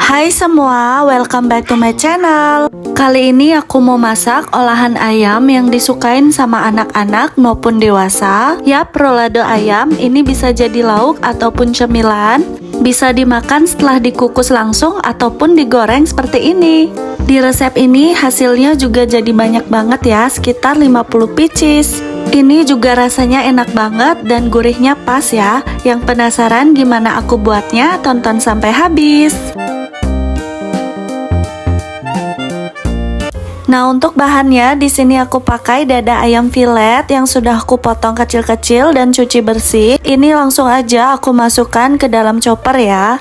Hai semua, welcome back to my channel. Kali ini aku mau masak olahan ayam yang disukain sama anak-anak maupun dewasa. Yap, rolado ayam ini bisa jadi lauk ataupun cemilan. Bisa dimakan setelah dikukus langsung ataupun digoreng seperti ini. Di resep ini hasilnya juga jadi banyak banget ya, sekitar 50 pieces. Ini juga rasanya enak banget dan gurihnya pas ya. Yang penasaran gimana aku buatnya? Tonton sampai habis. Nah, untuk bahannya di sini aku pakai dada ayam filet yang sudah aku potong kecil-kecil dan cuci bersih. Ini langsung aja aku masukkan ke dalam chopper ya.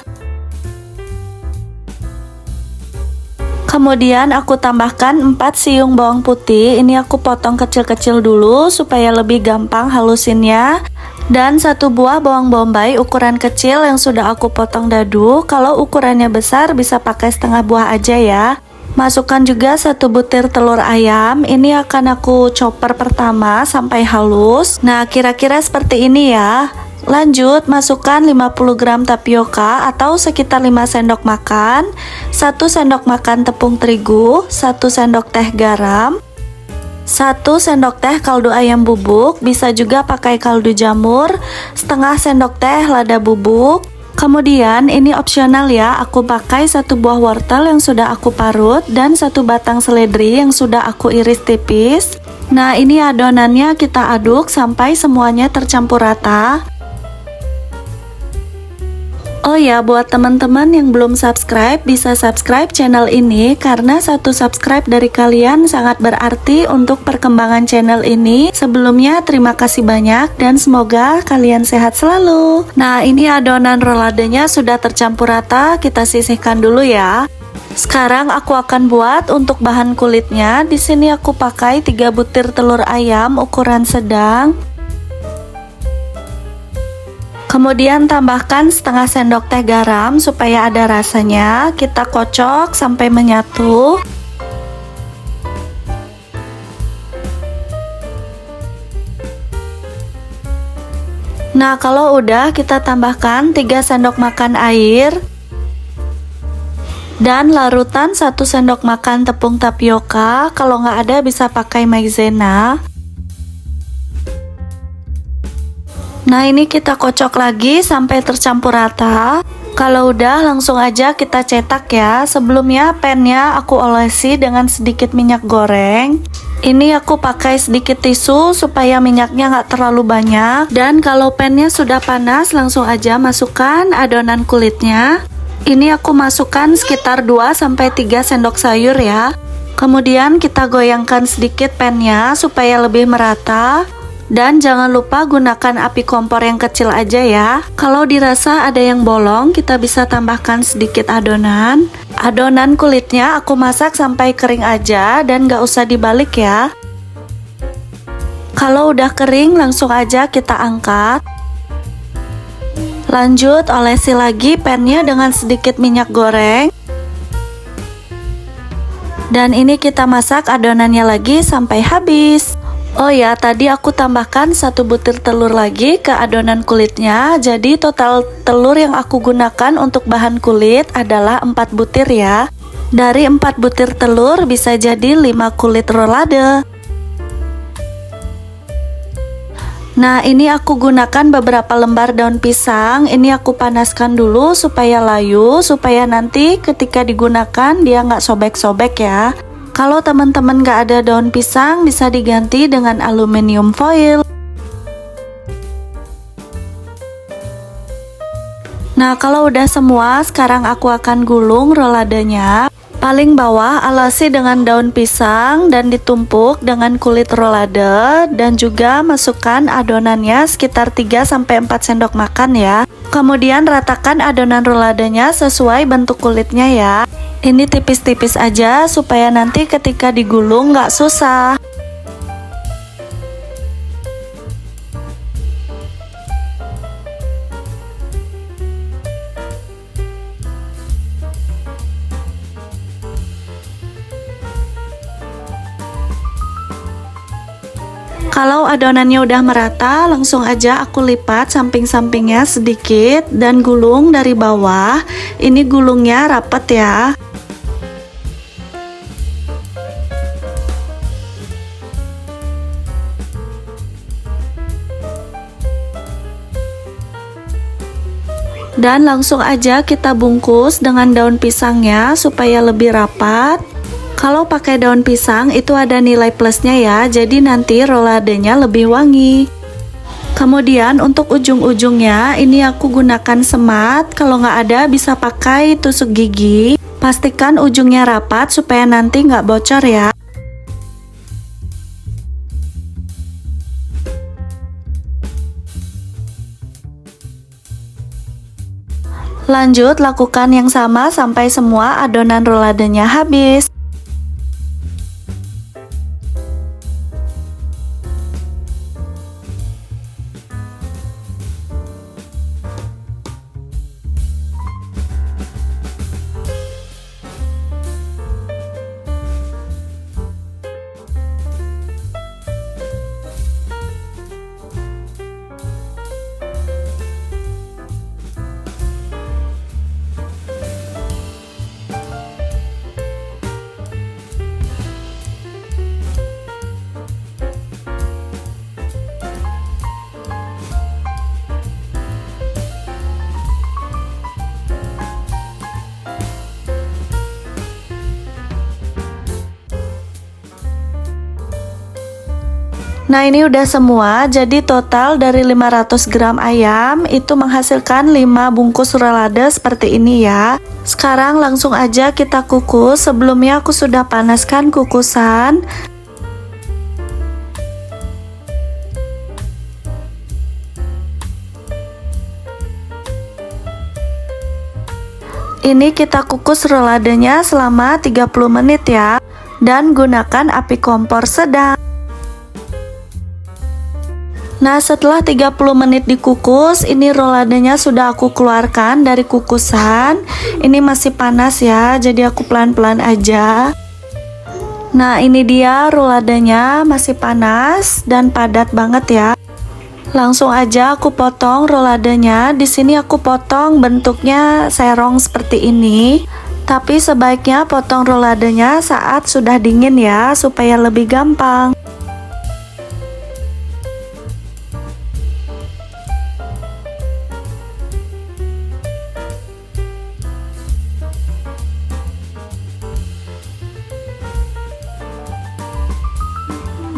Kemudian aku tambahkan 4 siung bawang putih. Ini aku potong kecil-kecil dulu supaya lebih gampang halusinnya. Dan satu buah bawang bombay ukuran kecil yang sudah aku potong dadu. Kalau ukurannya besar bisa pakai setengah buah aja ya. Masukkan juga satu butir telur ayam. Ini akan aku chopper pertama sampai halus. Nah, kira-kira seperti ini ya. Lanjut, masukkan 50 gram tapioka atau sekitar 5 sendok makan, 1 sendok makan tepung terigu, 1 sendok teh garam, 1 sendok teh kaldu ayam bubuk, bisa juga pakai kaldu jamur, setengah sendok teh lada bubuk, Kemudian ini opsional ya, aku pakai satu buah wortel yang sudah aku parut dan satu batang seledri yang sudah aku iris tipis. Nah ini adonannya kita aduk sampai semuanya tercampur rata. Oh ya, buat teman-teman yang belum subscribe, bisa subscribe channel ini karena satu subscribe dari kalian sangat berarti untuk perkembangan channel ini. Sebelumnya, terima kasih banyak dan semoga kalian sehat selalu. Nah, ini adonan roladenya sudah tercampur rata, kita sisihkan dulu ya. Sekarang aku akan buat untuk bahan kulitnya. Di sini aku pakai 3 butir telur ayam ukuran sedang. Kemudian tambahkan setengah sendok teh garam supaya ada rasanya. Kita kocok sampai menyatu. Nah, kalau udah kita tambahkan 3 sendok makan air dan larutan 1 sendok makan tepung tapioka. Kalau nggak ada bisa pakai maizena. Nah ini kita kocok lagi sampai tercampur rata. Kalau udah langsung aja kita cetak ya. Sebelumnya pennya aku olesi dengan sedikit minyak goreng. Ini aku pakai sedikit tisu supaya minyaknya nggak terlalu banyak. Dan kalau pennya sudah panas langsung aja masukkan adonan kulitnya. Ini aku masukkan sekitar 2-3 sendok sayur ya. Kemudian kita goyangkan sedikit pennya supaya lebih merata dan jangan lupa gunakan api kompor yang kecil aja ya. Kalau dirasa ada yang bolong, kita bisa tambahkan sedikit adonan. Adonan kulitnya aku masak sampai kering aja dan gak usah dibalik ya. Kalau udah kering, langsung aja kita angkat. Lanjut, olesi lagi pennya dengan sedikit minyak goreng. Dan ini kita masak adonannya lagi sampai habis. Oh ya, tadi aku tambahkan satu butir telur lagi ke adonan kulitnya. Jadi total telur yang aku gunakan untuk bahan kulit adalah 4 butir ya. Dari 4 butir telur bisa jadi 5 kulit rolade. Nah, ini aku gunakan beberapa lembar daun pisang. Ini aku panaskan dulu supaya layu, supaya nanti ketika digunakan dia nggak sobek-sobek ya. Kalau teman-teman gak ada daun pisang, bisa diganti dengan aluminium foil. Nah, kalau udah semua, sekarang aku akan gulung roladenya. Paling bawah alasi dengan daun pisang dan ditumpuk dengan kulit rolade dan juga masukkan adonannya sekitar 3-4 sendok makan ya. Kemudian ratakan adonan roladenya sesuai bentuk kulitnya ya. Ini tipis-tipis aja supaya nanti ketika digulung nggak susah. Kalau adonannya udah merata, langsung aja aku lipat samping-sampingnya sedikit dan gulung dari bawah. Ini gulungnya rapet ya. Dan langsung aja kita bungkus dengan daun pisangnya supaya lebih rapat. Kalau pakai daun pisang itu ada nilai plusnya ya, jadi nanti roladenya lebih wangi. Kemudian untuk ujung-ujungnya ini aku gunakan semat, kalau nggak ada bisa pakai tusuk gigi. Pastikan ujungnya rapat supaya nanti nggak bocor ya. Lanjut, lakukan yang sama sampai semua adonan roladenya habis. Nah ini udah semua, jadi total dari 500 gram ayam itu menghasilkan 5 bungkus rolade seperti ini ya. Sekarang langsung aja kita kukus, sebelumnya aku sudah panaskan kukusan. Ini kita kukus roladenya selama 30 menit ya. Dan gunakan api kompor sedang. Nah setelah 30 menit dikukus ini roladenya sudah aku keluarkan dari kukusan. Ini masih panas ya jadi aku pelan-pelan aja. Nah ini dia roladenya masih panas dan padat banget ya. Langsung aja aku potong roladenya. Di sini aku potong bentuknya serong seperti ini. Tapi sebaiknya potong roladenya saat sudah dingin ya supaya lebih gampang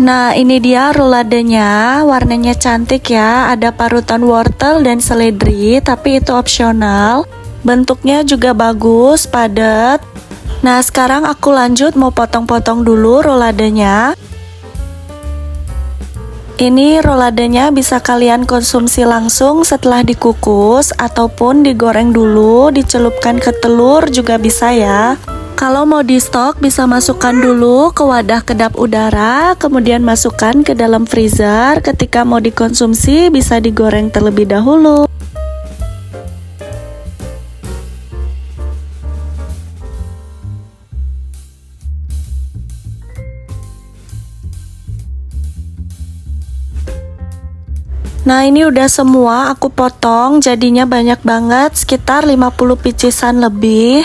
Nah ini dia roladenya warnanya cantik ya. Ada parutan wortel dan seledri tapi itu opsional. Bentuknya juga bagus padat. Nah sekarang aku lanjut mau potong-potong dulu roladenya ini roladenya bisa kalian konsumsi langsung setelah dikukus ataupun digoreng dulu dicelupkan ke telur juga bisa ya kalau mau di stok bisa masukkan dulu ke wadah kedap udara, kemudian masukkan ke dalam freezer. Ketika mau dikonsumsi bisa digoreng terlebih dahulu. Nah ini udah semua aku potong jadinya banyak banget sekitar 50 picisan lebih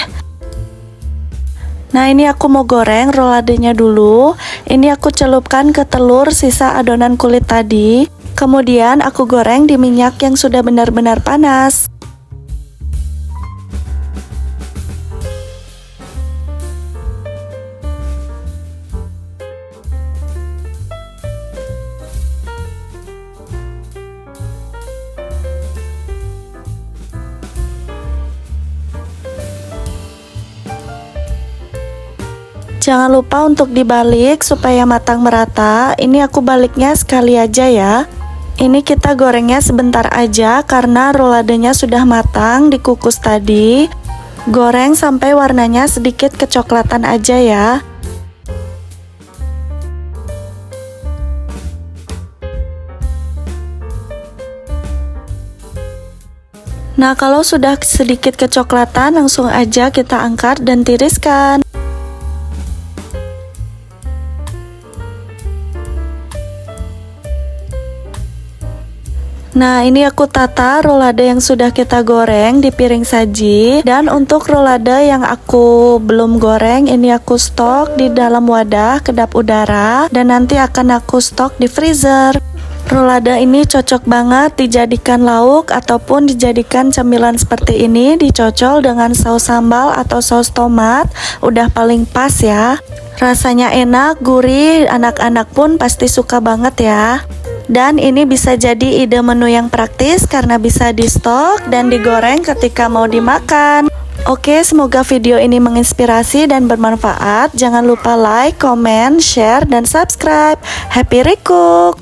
Nah ini aku mau goreng roladenya dulu. Ini aku celupkan ke telur sisa adonan kulit tadi. Kemudian aku goreng di minyak yang sudah benar-benar panas Jangan lupa untuk dibalik supaya matang merata. Ini aku baliknya sekali aja ya. Ini kita gorengnya sebentar aja karena roladenya sudah matang dikukus tadi. Goreng sampai warnanya sedikit kecoklatan aja ya. Nah kalau sudah sedikit kecoklatan langsung aja kita angkat dan tiriskan Nah, ini aku tata rolada yang sudah kita goreng di piring saji. Dan untuk rolada yang aku belum goreng, ini aku stok di dalam wadah kedap udara. Dan nanti akan aku stok di freezer. Rolada ini cocok banget dijadikan lauk ataupun dijadikan cemilan seperti ini dicocol dengan saus sambal atau saus tomat udah paling pas ya rasanya enak gurih anak-anak pun pasti suka banget ya dan ini bisa jadi ide menu yang praktis karena bisa di stok dan digoreng ketika mau dimakan. Oke, semoga video ini menginspirasi dan bermanfaat. Jangan lupa like, comment, share, dan subscribe. Happy recook!